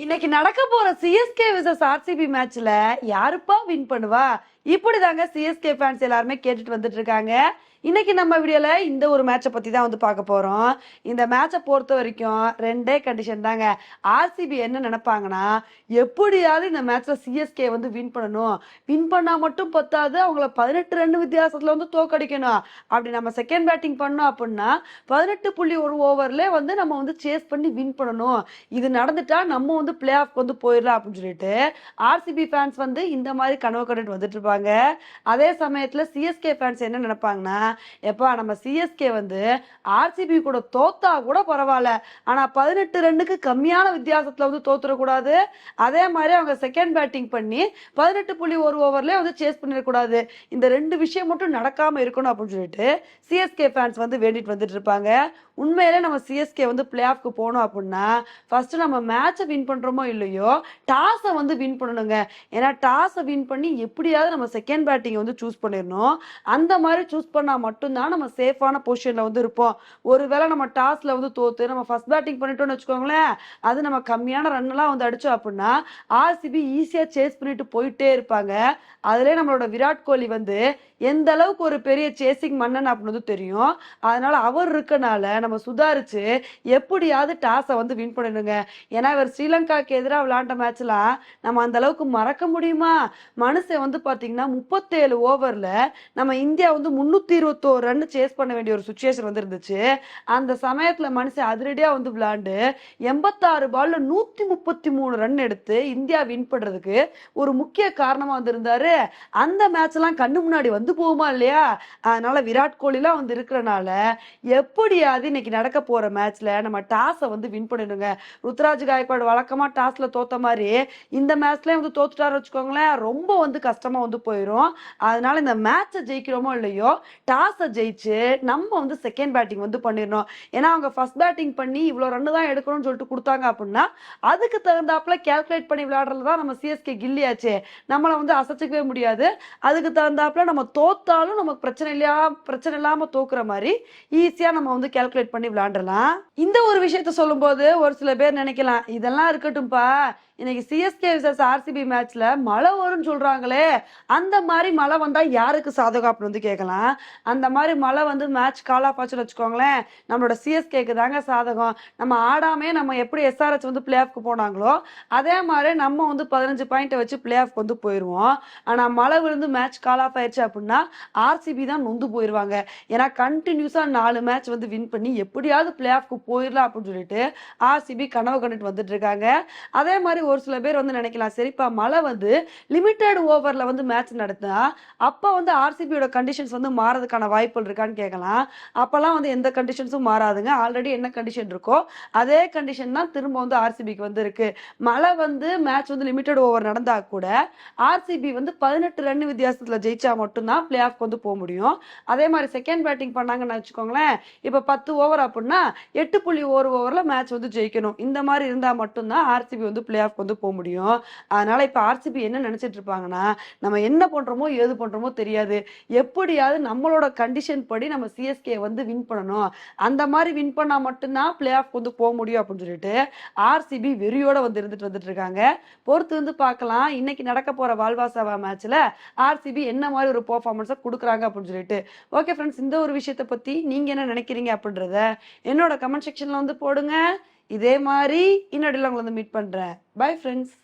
இன்னைக்கு நடக்க போற சிஎஸ்கே விசஸ் ஆர்சிபி மேட்ச்ல யாருப்பா வின் பண்ணுவா? இப்படிதாங்க சிஎஸ்கே ஃபேன்ஸ் எல்லாருமே கேட்டுட்டு வந்துட்டு இருக்காங்க இன்னைக்கு நம்ம வீடியோல இந்த ஒரு மேட்சை பத்தி தான் வந்து பார்க்க போறோம். இந்த மேட்சை பொறுத்த வரைக்கும் ரெண்டே கண்டிஷன் தாங்க. ஆர்சிபி என்ன நினைப்பாங்கன்னா எப்படியாவது இந்த மேட்ச்ல சிஎஸ்கே வந்து வின் பண்ணணும். வின் பண்ணா மட்டும் பத்தாது அவங்கள பதினெட்டு ரன் வித்தியாசத்துல வந்து தோக்கடிக்கணும். அப்படி நம்ம செகண்ட் பேட்டிங் பண்ணோம் அப்படின்னா பதினெட்டு புள்ளி ஒரு ஓவர்ல வந்து நம்ம வந்து சேஸ் பண்ணி வின் பண்ணணும். இது நடந்துட்டா நம்ம வந்து பிளே ஆஃப் வந்து போயிடலாம் அப்படின்னு சொல்லிட்டு ஆர்சிபி ஃபேன்ஸ் வந்து இந்த மாதிரி கனவு கண்டுட்டு வந்துட்டு நினைப்பாங்க. அதே சமயத்தில் சிஎஸ்கே ஃபேன்ஸ் என்ன நினைப்பாங்கன்னா எப்பா நம்ம சிஎஸ்கே வந்து ஆர்சிபி கூட தோத்தா கூட பரவாயில்ல. ஆனா பதினெட்டு ரன்னுக்கு கம்மியான வித்தியாசத்துல வந்து தோத்துடக்கூடாது. அதே மாதிரி அவங்க செகண்ட் பேட்டிங் பண்ணி பதினெட்டு புள்ளி ஒரு ஓவர்லேயே வந்து சேஸ் பண்ணிடக்கூடாது. இந்த ரெண்டு விஷயம் மட்டும் நடக்காமல் இருக்கணும் அப்படின்னு சொல்லிட்டு சிஎஸ்கே ஃபேன்ஸ் வந்து வேண்டிட்டு வந்துட்டு இருப்பாங்க. உண்மையிலே நம்ம சிஎஸ்கே வந்து பிளே ஆஃப்க்கு போனோம் அப்படின்னா ஃபர்ஸ்ட் நம்ம மேட்சை வின் பண்ணுறோமோ இல்லையோ டாஸை வந்து வின் பண்ணணுங்க. ஏன்னா டாஸை வின் பண்ணி எப்படியாவது நம்ம நம்ம செகண்ட் பேட்டிங் வந்து சூஸ் பண்ணிடணும். அந்த மாதிரி சூஸ் பண்ணா மட்டும்தான் நம்ம சேஃபான பொசிஷனில் வந்து இருப்போம். ஒருவேளை நம்ம டாஸ்ல வந்து தோற்று நம்ம ஃபர்ஸ்ட் பேட்டிங் பண்ணிட்டோம்னு வச்சுக்கோங்களேன் அது நம்ம கம்மியான ரன் எல்லாம் வந்து அடிச்சோம் அப்படின்னா ஆர்சிபி ஈஸியா சேஸ் பண்ணிட்டு போயிட்டே இருப்பாங்க. அதிலே நம்மளோட விராட் கோலி வந்து எந்த அளவுக்கு ஒரு பெரிய சேசிங் மன்னன் அப்படின்னு தெரியும். அதனால அவர் இருக்கனால நம்ம சுதாரிச்சு எப்படியாவது டாஸை வந்து வின் பண்ணிடுங்க. ஏன்னா இவர் ஸ்ரீலங்காக்கு எதிராக விளையாண்ட மேட்ச்லாம் நம்ம அந்த அளவுக்கு மறக்க முடியுமா? மனுஷன் வந்து பாத்தீங்கன்னா முப்பத்தேழு ஓவர்ல நம்ம இந்தியா வந்து முன்னூத்தி இருபத்தோரு ரன் சேஸ் பண்ண வேண்டிய ஒரு சுச்சுவேஷன் வந்துருந்துச்சு. அந்த சமயத்துல மனுஷன் அதிரடியா வந்து விளையாண்டு எண்பத்தாறு பால்ல நூத்தி முப்பத்தி மூணு ரன் எடுத்து இந்தியா வின் பண்றதுக்கு ஒரு முக்கிய காரணமா வந்திருந்தாரு. அந்த மேட்ச் எல்லாம் கண்ணு முன்னாடி வந்து போகுமா இல்லையா? அதனால விராட் கோலிலாம் வந்து இருக்கிறனால எப்படியாவது இன்னைக்கு நடக்க போற மேட்ச்ல நம்ம டாஸை வந்து வின் பண்ணிடுங்க. ருத்ராஜ் காயக்வாடு வழக்கமா டாஸ்ல தோத்த மாதிரி இந்த மேட்ச்ல வந்து தோத்துட்டாரு வச்சுக்கோங்களேன். ரொம்ப வந்து கஷ்டமா வந்து போயிடும் அதனால இந்த மேட்சை ஜெயிக்கிறோமோ இல்லையோ டாஸை ஜெயிச்சு நம்ம வந்து செகண்ட் பேட்டிங் வந்து பண்ணிடணும். ஏன்னா அவங்க ஃபர்ஸ்ட் பேட்டிங் பண்ணி இவ்வளோ ரன் தான் எடுக்கணும்னு சொல்லிட்டு கொடுத்தாங்க அப்படின்னா அதுக்கு தகுந்தாப்புல கேல்குலேட் பண்ணி விளையாடுறது தான் நம்ம சிஎஸ்கே கில்லியாச்சே நம்மளை வந்து அசைச்சிக்கவே முடியாது. அதுக்கு தகுந்தாப்புல நம்ம தோத்தாலும் நமக்கு பிரச்சனை இல்லையா பிரச்சனை இல்லாமல் தோக்குற மாதிரி ஈஸியாக நம்ம வந்து கேல்குலேட் பண்ணி விளையாண்டுலாம் இந்த ஒரு விஷயத்த சொல்லும்போது ஒரு சில பேர் நினைக்கலாம் இதெல்லாம் இருக்கட்டும்ப்பா இன்னைக்கு சிஎஸ்கே விசஸ் ஆர்சிபி மேட்ச்ல மழை வரும்னு சொல்றாங்களே அந்த மாதிரி மழை வந்தா யாருக்கு சாதகம் அப்படின்னு வந்து கேட்கலாம். அந்த மாதிரி மழை வந்து மேட்ச் கால் ஆஃப் ஆச்சுன்னு வச்சுக்கோங்களேன் நம்மளோட சிஎஸ்கேக்கு தாங்க சாதகம். நம்ம ஆடாமே நம்ம எப்படி எஸ்ஆர்எச் வந்து பிளே ஆஃப்க்கு போனாங்களோ அதே மாதிரி நம்ம வந்து பதினஞ்சு பாயிண்ட்டை வச்சு பிளே ஆஃப் வந்து போயிடுவோம் ஆனா மழை விழுந்து மேட்ச் கால் ஆஃப் ஆயிடுச்சு அப்படின்னா ஆர்சிபி தான் நொந்து போயிடுவாங்க ஏன்னா கண்டினியூஸா நாலு மேட்ச் வந்து வின் பண்ணி எப்படியாவது பிளே ஆஃப்க்கு போயிடலாம் அப்படின்னு சொல்லிட்டு ஆர்சிபி கனவு கண்டுட்டு வந்துட்டு இருக்காங்க. அதே மாதிரி ஒரு சில பேர் வந்து நினைக்கலாம் சரிப்பா மழை வந்து லிமிட்டட் ஓவரில் வந்து மேட்ச் நடத்தினா அப்போ வந்து ஆர்சிபியோட கண்டிஷன்ஸ் வந்து மாறதுக்கான வாய்ப்புகள் இருக்கான்னு கேட்கலாம் அப்போல்லாம் வந்து எந்த கண்டிஷன்ஸும் மாறாதுங்க. ஆல்ரெடி என்ன கண்டிஷன் இருக்கோ அதே கண்டிஷன் தான் திரும்ப வந்து ஆர்சிபிக்கு வந்து இருக்கு. மழை வந்து மேட்ச் வந்து லிமிட்டட் ஓவர் நடந்தா கூட ஆர்சிபி வந்து பதினெட்டு ரன் வித்தியாசத்தில் ஜெயிச்சா மட்டும்தான் பிளே ஆஃப் வந்து போக முடியும். அதே மாதிரி செகண்ட் பேட்டிங் பண்ணாங்கன்னு வச்சுக்கோங்களேன் இப்போ பத்து ஓவர் அப்படின்னா எட்டு புள்ளி ஒரு ஓவரில் மேட்ச் வந்து ஜெயிக்கணும். இந்த மாதிரி இருந்தால் மட்டும்தான் ஆர்சிபி வந்து பிளே ஆஃப் வந்து போக முடியும். அதனால இப்போ ஆர்சிபி என்ன நினச்சிட்டு இருப்பாங்கன்னா நம்ம என்ன பண்ணுறோமோ ஏது பண்ணுறோமோ தெரியாது. எப்படியாவது நம்மளோட கண்டிஷன் படி நம்ம சிஎஸ்கே வந்து வின் பண்ணணும். அந்த மாதிரி வின் பண்ணால் மட்டும்தான் பிளே ஆஃப் வந்து போக முடியும் அப்படின்னு சொல்லிட்டு ஆர்சிபி வெறியோட வந்து இருந்துட்டு வந்துட்டு இருக்காங்க. பொறுத்து வந்து பார்க்கலாம். இன்னைக்கு நடக்க போகிற வால்வாசாவா மேட்ச்சில் ஆர்சிபி என்ன மாதிரி ஒரு பர்ஃபார்மன்ஸை கொடுக்குறாங்க அப்படின்னு சொல்லிட்டு. ஓகே ஃப்ரெண்ட்ஸ் இந்த ஒரு விஷயத்தை பற்றி நீங்கள் என்ன நினைக்கிறீங்க அப்படின்றத என்னோட கமெண்ட் செக்ஷனில் வந்து போடுங்க. இதே மாதிரி இன்னொடையில் உங்களை வந்து மீட் பண்ணுறேன் பை ஃப்ரெண்ட்ஸ்